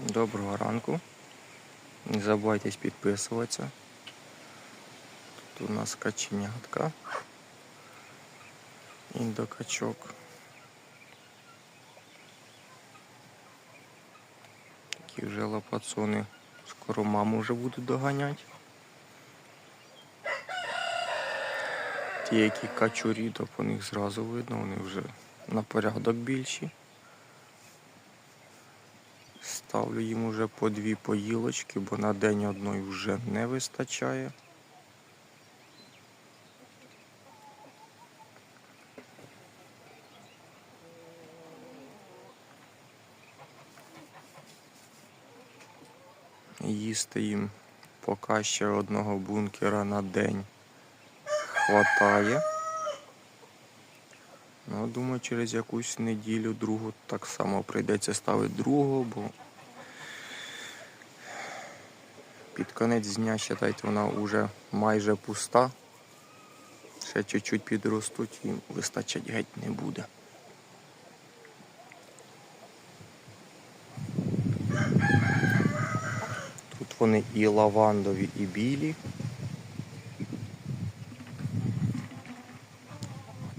Доброго ранку. Не забувайтесь підписуватися. Тут у нас каченятка. Індокачок. Такі вже лопацони. Скоро маму вже будуть доганяти. Ті, які качурі, то по них зразу видно, вони вже на порядок більші. Ставлю їм уже по дві поїлочки, бо на день одної вже не вистачає. Їсти їм поки ще одного бункера на день хватає. Ну, думаю, через якусь неділю другу так само прийдеться ставити другого, бо під конець дня, вважайте, вона вже майже пуста. Ще чуть-чуть підростуть і вистачать геть не буде. Тут вони і лавандові, і білі.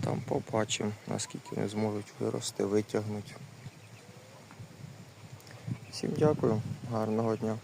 Там побачимо, наскільки вони зможуть вирости, витягнути. Всім дякую, гарного дня.